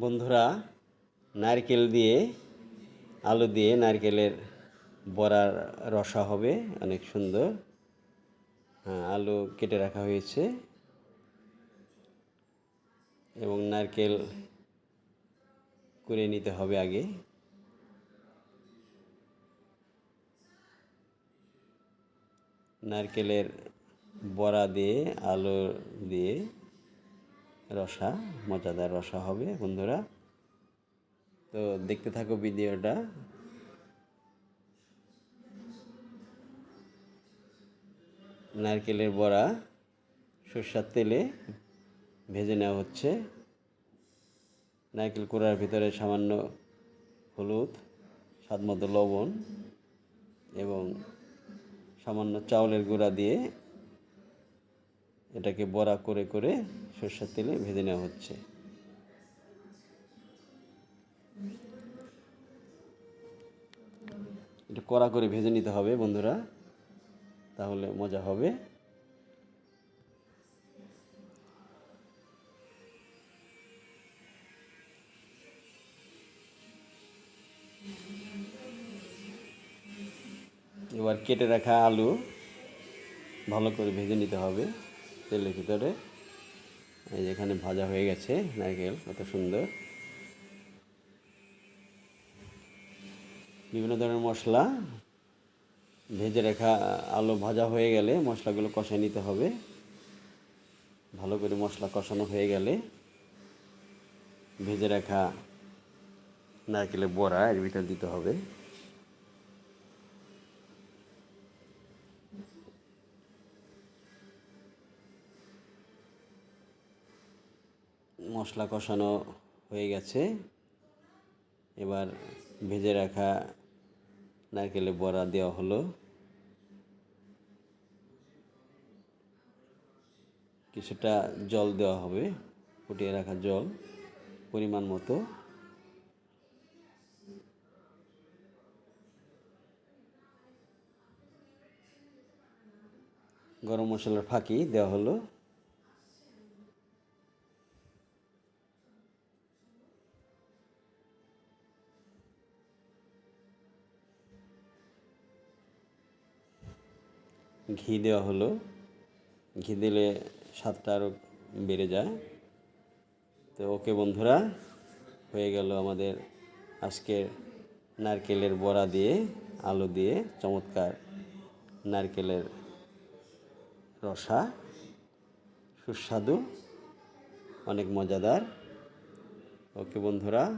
বন্ধুরা, নারকেল দিয়ে, আলু দিয়ে নারকেলের বড়ার রসা হবে, অনেক সুন্দর। হ্যাঁ আলু কেটে রাখা হয়েছে। এবং নারকেল করে নিতে হবে আগে। নারকেলের বড়া দিয়ে, আলু দিয়ে রসা, মজাদার রসা হবে বন্ধুরা। তো দেখতে থাকো ভিডিওটা। নারকেলের বড়া, সরষার তেলে ভেজে নেওয়া হচ্ছে। নারকেল কোড়ার ভিতরে সামান্য হলুদ, স্বাদমতো লবণ এবং সামান্য চাউলের গুঁড়া দিয়ে এটাকে বড়া করে করে সরষের তেলে ভেজে নেওয়া হচ্ছে। এটা কড়া করে ভেজে নিতে হবে বন্ধুরা, তাহলে মজা হবে। এবার কেটে রাখা আলু ভালো করে ভেজে নিতে হবে। তেলের ভিতরে। এই যে এখানে ভাজা হয়ে গেছে, নারকেল, কত সুন্দর। বিভিন্ন ধরনের মশলা। ভেজে রাখা আলু ভাজা হয়ে গেলে মশলাগুলো কষায় নিতে হবে। ভালো করে মশলা কষানো হয়ে গেলে ভেজে রাখা নারকেলের বড়া এর ভিতর দিতে হবে। মশলা কষানো হয়ে গেছে। এবার ভেজে রাখা নারকেলের বড়া দেওয়া হলো। কিছুটা জল দেওয়া হবে, ফুটিয়ে রাখা জল পরিমাণ মতো। গরম মশলার ফাঁকি দেওয়া হলো। ঘি দেওয়া হলো। ঘি দিলে স্বাদটা আরও বেড়ে যায়। তো ওকে বন্ধুরা, হয়ে গেল আমাদের আজকের নারকেলের বড়া দিয়ে, আলু দিয়ে চমৎকার নারকেলের রসা। সুস্বাদু, অনেক মজাদার। ওকে বন্ধুরা